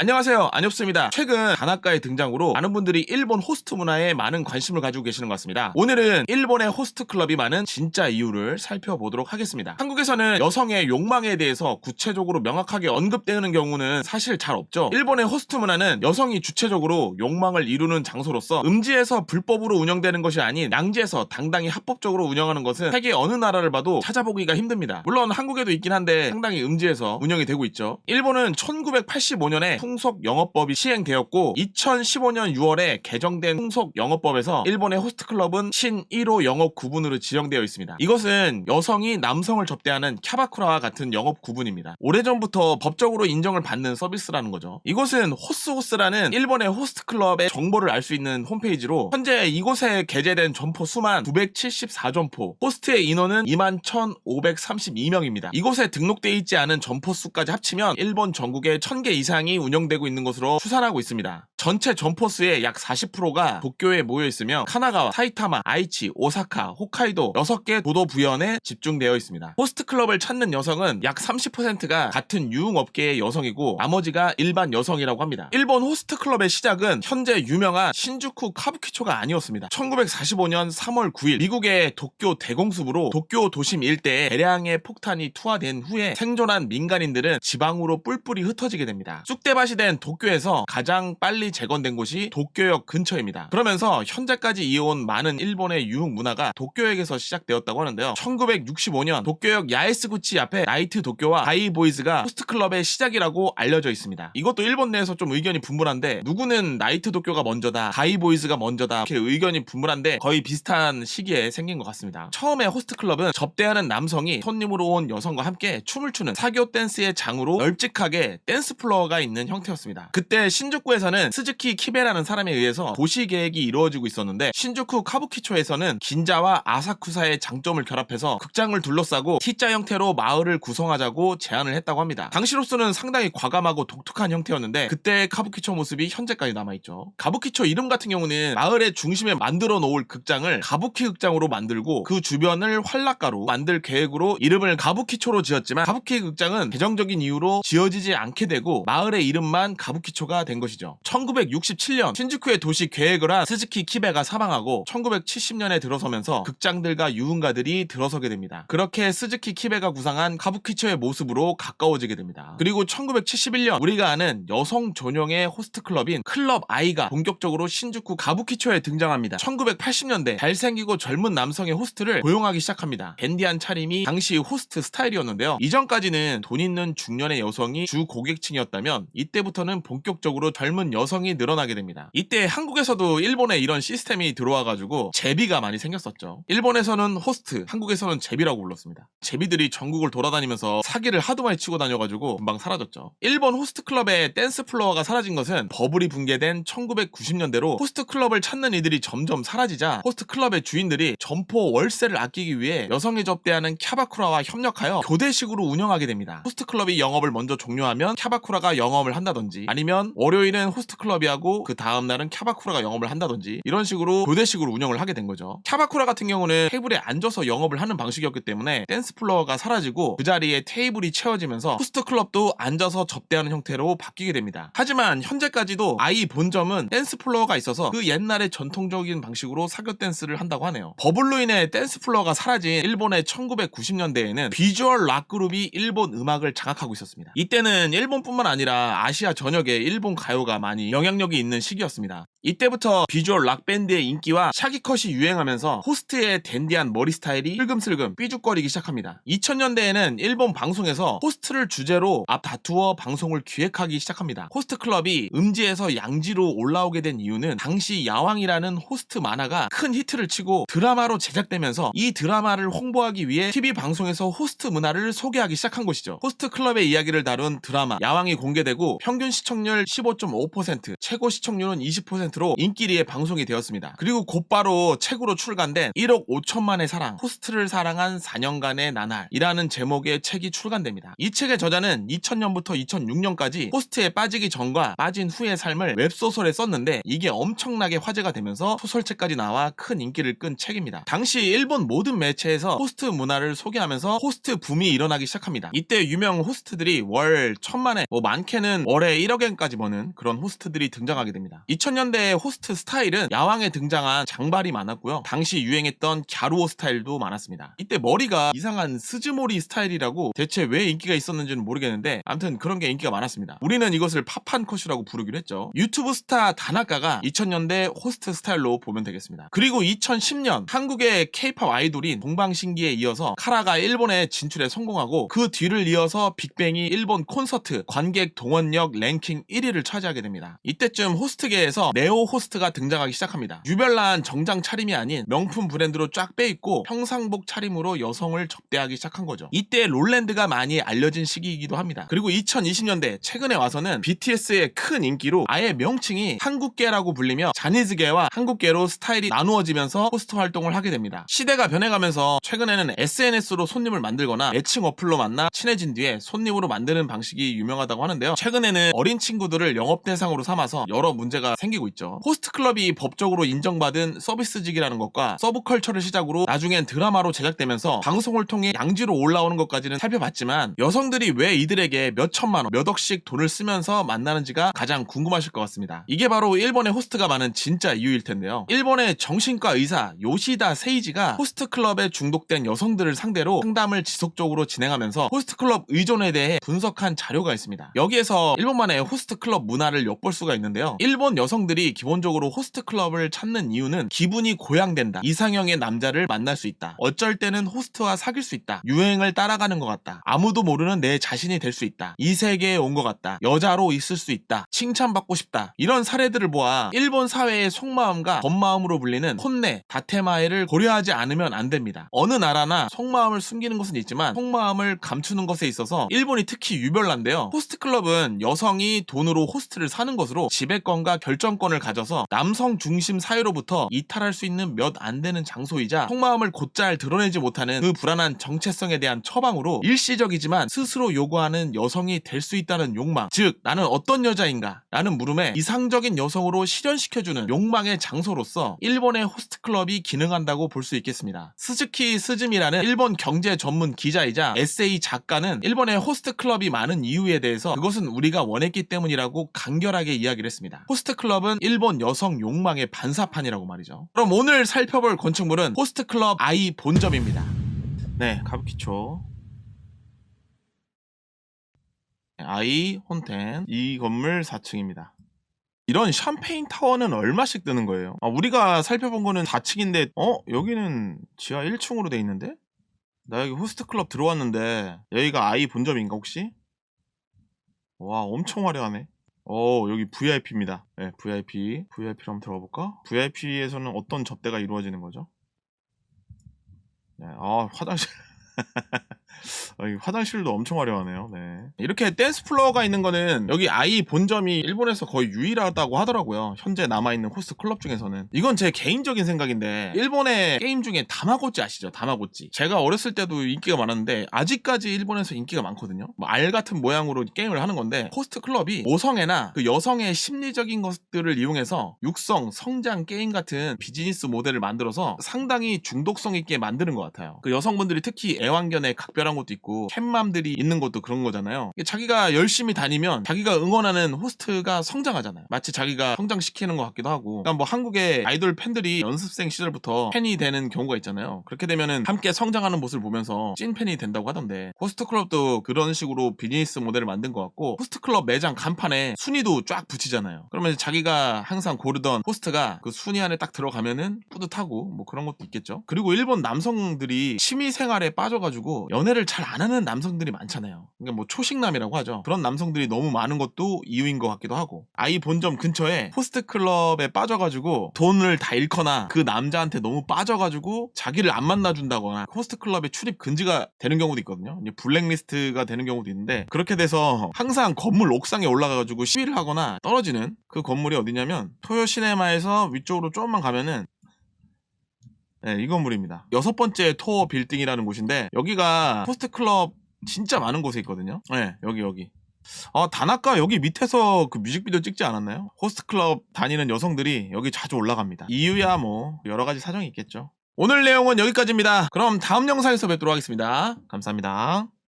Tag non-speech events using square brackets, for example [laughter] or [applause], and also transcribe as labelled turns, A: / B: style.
A: 안녕하세요. 안엽수입니다. 최근 다나카의 등장으로 많은 분들이 일본 호스트 문화에 많은 관심을 가지고 계시는 것 같습니다. 오늘은 일본의 호스트 클럽이 많은 진짜 이유를 살펴보도록 하겠습니다. 한국에서는 여성의 욕망에 대해서 구체적으로 명확하게 언급되는 경우는 사실 잘 없죠. 일본의 호스트 문화는 여성이 주체적으로 욕망을 이루는 장소로서 음지에서 불법으로 운영되는 것이 아닌 양지에서 당당히 합법적으로 운영하는 것은 세계 어느 나라를 봐도 찾아보기가 힘듭니다. 물론 한국에도 있긴 한데 상당히 음지에서 운영이 되고 있죠. 일본은 1985년에 풍속 영업법이 시행되었고 2015년 6월에 개정된 풍속 영업법에서 일본의 호스트 클럽은 신 1호 영업 구분으로 지정되어 있습니다. 이것은 여성이 남성을 접대하는 캬바쿠라와 같은 영업 구분입니다. 오래전부터 법적으로 인정을 받는 서비스라는 거죠. 이곳은 호스호스라는 일본의 호스트 클럽의 정보를 알 수 있는 홈페이지로 현재 이곳에 게재된 점포 수만 974점포, 호스트의 인원은 21,532명입니다. 이곳에 등록되어 있지 않은 점포 수까지 합치면 일본 전국에 1000개 이상이 운영 되고 있는 것으로 추산하고 있습니다. 전체 점포 수의 약 40%가 도쿄에 모여 있으며 카나가와, 사이타마, 아이치, 오사카, 홋카이도 6개 도도 부현에 집중되어 있습니다. 호스트 클럽을 찾는 여성은 약 30%가 같은 유흥업계의 여성이고 나머지가 일반 여성이라고 합니다. 일본 호스트 클럽의 시작은 현재 유명한 신주쿠 카부키초가 아니었습니다. 1945년 3월 9일 미국의 도쿄 대공습으로 도쿄 도심 일대에 대량의 폭탄이 투하된 후에 생존한 민간인들은 지방으로 뿔뿔이 흩어지게 됩니다. 쑥대밭 이된 도쿄에서 가장 빨리 재건된 곳이 도쿄역 근처입니다. 그러면서 현재까지 이어온 많은 일본의 유흥 문화가 도쿄역에서 시작되었다고 하는데요. 1965년 도쿄역 야에스구치 앞에 나이트 도쿄와 가이보이즈가 호스트클럽의 시작이라고 알려져 있습니다. 이것도 일본 내에서 좀 의견이 분분한데 누구는 나이트 도쿄가 먼저다, 가이보이즈가 먼저다 이렇게 의견이 분분한데 거의 비슷한 시기에 생긴 것 같습니다. 처음에 호스트클럽은 접대하는 남성이 손님으로 온 여성과 함께 춤을 추는 사교 댄스의 장으로 널찍하게 댄스 플로어가 있는 형 태였습니다. 그때 신주쿠에서는 스즈키 키베라는 사람에 의해서 도시 계획이 이루어지고 있었는데 신주쿠 카부키초에서는 긴자와 아사쿠사의 장점을 결합해서 극장을 둘러싸고 T자 형태로 마을을 구성하자고 제안을 했다고 합니다. 당시로서는 상당히 과감하고 독특한 형태였는데 그때의 카부키초 모습이 현재까지 남아있죠. 가부키초 이름 같은 경우는 마을의 중심에 만들어 놓을 극장을 가부키 극장으로 만들고 그 주변을 활락가로 만들 계획으로 이름을 가부키초로 지었지만 가부키 극장은 개정적인 이유로 지어지지 않게 되고 마을의 이름 만 가부키초가 된 것이죠. 1967년 신주쿠의 도시 계획을 한 스즈키 키베가 사망하고 1970년에 들어서면서 극장들과 유흥가들이 들어서게 됩니다. 그렇게 스즈키 키베가 구상한 가부키초의 모습으로 가까워지게 됩니다. 그리고 1971년 우리가 아는 여성 전용의 호스트 클럽인 클럽 아이가 본격적으로 신주쿠 가부키초에 등장합니다. 1980년대 잘생기고 젊은 남성의 호스트를 고용하기 시작합니다. 댄디한 차림이 당시 호스트 스타일이었는데요. 이전까지는 돈 있는 중년의 여성이 주 고객층이었다면 이 때부터는 본격적으로 젊은 여성이 늘어나게 됩니다. 이때 한국에서도 일본에 이런 시스템이 들어와가지고 제비가 많이 생겼었죠. 일본에서는 호스트, 한국에서는 제비라고 불렀습니다. 제비들이 전국을 돌아다니면서 사기를 하도 많이 치고 다녀가지고 금방 사라졌죠. 일본 호스트 클럽의 댄스 플로어가 사라진 것은 버블이 붕괴된 1990년대로 호스트 클럽을 찾는 이들이 점점 사라지자 호스트 클럽의 주인들이 점포 월세를 아끼기 위해 여성이 접대하는 캬바쿠라와 협력하여 교대식으로 운영하게 됩니다. 호스트 클럽이 영업을 먼저 종료하면 캬바쿠라가 영업을 한다든지 아니면 월요일은 호스트 클럽이 하고 그 다음 날은 캬바쿠라가 영업을 한다든지 이런 식으로 교대식으로 운영을 하게 된 거죠. 캬바쿠라 같은 경우는 테이블에 앉아서 영업을 하는 방식이었기 때문에 댄스 플로어가 사라지고 그 자리에 테이블이 채워지면서 호스트 클럽도 앉아서 접대하는 형태로 바뀌게 됩니다. 하지만 현재까지도 아이 본점은 댄스 플로어가 있어서 그 옛날의 전통적인 방식으로 사교 댄스를 한다고 하네요. 버블로 인해 댄스 플로어가 사라진 일본의 1990년대에는 비주얼 락 그룹이 일본 음악을 장악하고 있었습니다. 이때는 일본뿐만 아니라 아시아 전역에 일본 가요가 많이 영향력이 있는 시기였습니다. 이때부터 비주얼 락 밴드의 인기와 샤기컷이 유행하면서 호스트의 댄디한 머리 스타일이 슬금슬금 삐죽거리기 시작합니다. 2000년대에는 일본 방송에서 호스트를 주제로 앞 다투어 방송을 기획하기 시작합니다. 호스트 클럽이 음지에서 양지로 올라오게 된 이유는 당시 야왕이라는 호스트 만화가 큰 히트를 치고 드라마로 제작되면서 이 드라마를 홍보하기 위해 TV 방송에서 호스트 문화를 소개하기 시작한 것이죠. 호스트 클럽의 이야기를 다룬 드라마 야왕이 공개되고 평균 시청률 15.5%, 최고 시청률은 20% 100%로 인기리에 방송이 되었습니다. 그리고 곧바로 책으로 출간된 1억 5천만의 사랑, 호스트를 사랑한 4년간의 나날이라는 제목의 책이 출간됩니다. 이 책의 저자는 2000년부터 2006년까지 호스트에 빠지기 전과 빠진 후의 삶을 웹소설에 썼는데 이게 엄청나게 화제가 되면서 소설책까지 나와 큰 인기를 끈 책입니다. 당시 일본 모든 매체에서 호스트 문화를 소개하면서 호스트 붐이 일어나기 시작합니다. 이때 유명 호스트들이 월 천만에 뭐 많게는 월에 1억엔까지 버는 그런 호스트들이 등장하게 됩니다. 2000년대의 호스트 스타일은 야왕에 등장한 장발이 많았고요. 당시 유행했던 갸루오 스타일도 많았습니다. 이때 머리가 이상한 스즈모리 스타일이라고 대체 왜 인기가 있었는지는 모르겠는데 아무튼 그런 게 인기가 많았습니다. 우리는 이것을 팝한 컷이라고 부르기로 했죠. 유튜브 스타 다나카가 2000년대 호스트 스타일로 보면 되겠습니다. 그리고 2010년 한국의 케이팝 아이돌인 동방신기에 이어서 카라가 일본에 진출에 성공하고 그 뒤를 이어서 빅뱅이 일본 콘서트 관객 동원력 랭킹 1위를 차지하게 됩니다. 이때쯤 호스트계에서 네오 호스트가 등장하기 시작합니다. 유별난 정장 차림이 아닌 명품 브랜드로 쫙 빼입고 평상복 차림으로 여성을 접대하기 시작한 거죠. 이때 롤랜드가 많이 알려진 시기이기도 합니다. 그리고 2020년대 최근에 와서는 BTS의 큰 인기로 아예 명칭이 한국계라고 불리며 자니즈계와 한국계로 스타일이 나누어지면서 호스트 활동을 하게 됩니다. 시대가 변해가면서 최근에는 SNS로 손님을 만들거나 매칭 어플로 만나 친해진 뒤에 손님으로 만드는 방식이 유명하다고 하는데요. 최근에 는 어린 친구들을 영업 대상으로 삼아서 여러 문제가 생기고 있죠. 호스트 클럽이 법적으로 인정받은 서비스직이라는 것과 서브컬처를 시작으로 나중엔 드라마로 제작되면서 방송을 통해 양지로 올라오는 것까지는 살펴봤지만 여성들이 왜 이들에게 몇 천만 원, 몇 억씩 돈을 쓰면서 만나는지가 가장 궁금하실 것 같습니다. 이게 바로 일본의 호스트가 많은 진짜 이유일 텐데요. 일본의 정신과 의사 요시다 세이지가 호스트 클럽에 중독된 여성들을 상대로 상담을 지속적으로 진행하면서 호스트 클럽 의존에 대해 분석한 자료가 있습니다. 여기에서 일본만의 호스트 클럽 문화를 엿볼 수가 있는데요. 일본 여성들이 기본적으로 호스트 클럽을 찾는 이유는 기분이 고양된다. 이상형의 남자를 만날 수 있다. 어쩔 때는 호스트와 사귈 수 있다. 유행을 따라가는 것 같다. 아무도 모르는 내 자신이 될 수 있다. 이 세계에 온 것 같다. 여자로 있을 수 있다. 칭찬받고 싶다. 이런 사례들을 보아 일본 사회의 속마음과 겉마음으로 불리는 혼내, 다테마에를 고려하지 않으면 안 됩니다. 어느 나라나 속마음을 숨기는 것은 있지만 속마음을 감추는 것에 있어서 일본이 특히 유별난데요. 호스트 클럽은 여성이 돈으로 호스트를 사는 것으로 지배권과 결정권을 가져서 남성 중심 사회로부터 이탈할 수 있는 몇 안 되는 장소이자 속마음을 곧잘 드러내지 못하는 그 불안한 정체성에 대한 처방으로 일시적이지만 스스로 요구하는 여성이 될 수 있다는 욕망 즉 나는 어떤 여자인가 라는 물음에 이상적인 여성으로 실현시켜주는 욕망의 장소로서 일본의 호스트 클럽이 기능한다고 볼 수 있겠습니다. 스즈키 스즈미라는 일본 경제 전문 기자이자 에세이 작가는 일본의 호스트 클럽이 많은 이유에 대해서 그것은 우리 가 원했기 때문이라고 간결하게 이야기를 했습니다. 호스트 클럽은 일본 여성 욕망의 반사판이라고 말이죠. 그럼 오늘 살펴볼 건축물은 호스트 클럽 아이 본점입니다. 네, 가부키초. 아이 혼텐 이 건물 4층입니다. 이런 샴페인 타워는 얼마씩 드는 거예요? 아, 우리가 살펴본 거는 4층인데 어? 여기는 지하 1층으로 돼 있는데? 나 여기 호스트 클럽 들어왔는데 여기가 아이 본점인가 혹시? 와 엄청 화려하네. 어 여기 VIP입니다. 네 VIP. VIP로 한번 들어가 볼까? VIP에서는 어떤 접대가 이루어지는 거죠? 네, 아 화장실. [laughs] 아, 이 화장실도 엄청 화려하네요. 네. 이렇게 댄스 플로어가 있는 거는 여기 아이 본점이 일본에서 거의 유일하다고 하더라고요. 현재 남아있는 호스트 클럽 중에서는. 이건 제 개인적인 생각인데 일본의 게임 중에 다마고찌 아시죠? 다마고찌. 제가 어렸을 때도 인기가 많았는데 아직까지 일본에서 인기가 많거든요. 뭐 알 같은 모양으로 게임을 하는 건데 호스트 클럽이 모성애나 그 여성의 심리적인 것들을 이용해서 육성, 성장 게임 같은 비즈니스 모델을 만들어서 상당히 중독성 있게 만드는 것 같아요. 그 여성분들이 특히 애완견에 각별 한 것도 있고 캣맘들이 있는 것도 그런 거잖아요. 자기가 열심히 다니면 자기가 응원하는 호스트가 성장하잖아요. 마치 자기가 성장시키는 것 같기도 하고. 그러니까 뭐 한국의 아이돌 팬들이 연습생 시절부터 팬이 되는 경우가 있잖아요. 그렇게 되면은 함께 성장하는 모습을 보면서 찐 팬이 된다고 하던데 호스트 클럽도 그런 식으로 비즈니스 모델을 만든 것 같고 호스트 클럽 매장 간판에 순위도 쫙 붙이잖아요. 그러면 자기가 항상 고르던 호스트가 그 순위 안에 딱 들어가면은 뿌듯하고 뭐 그런 것도 있겠죠. 그리고 일본 남성들이 취미 생활에 빠져가지고 연애 연애를 잘 안 하는 남성들이 많잖아요. 그러니까 뭐 초식남이라고 하죠. 그런 남성들이 너무 많은 것도 이유인 것 같기도 하고 아이 본점 근처에 호스트 클럽에 빠져가지고 돈을 다 잃거나 그 남자한테 너무 빠져가지고 자기를 안 만나준다거나 호스트 클럽에 출입 금지가 되는 경우도 있거든요. 블랙리스트가 되는 경우도 있는데 그렇게 돼서 항상 건물 옥상에 올라가가지고 시위를 하거나 떨어지는 그 건물이 어디냐면 토요 시네마에서 위쪽으로 조금만 가면은 네, 이 건물입니다. 여섯 번째 토어 빌딩이라는 곳인데 여기가 호스트 클럽 진짜 많은 곳에 있거든요. 네, 여기 여기. 아, 다나카 여기 밑에서 그 뮤직비디오 찍지 않았나요? 호스트 클럽 다니는 여성들이 여기 자주 올라갑니다. 이유야 뭐 여러 가지 사정이 있겠죠. 오늘 내용은 여기까지입니다. 그럼 다음 영상에서 뵙도록 하겠습니다. 감사합니다.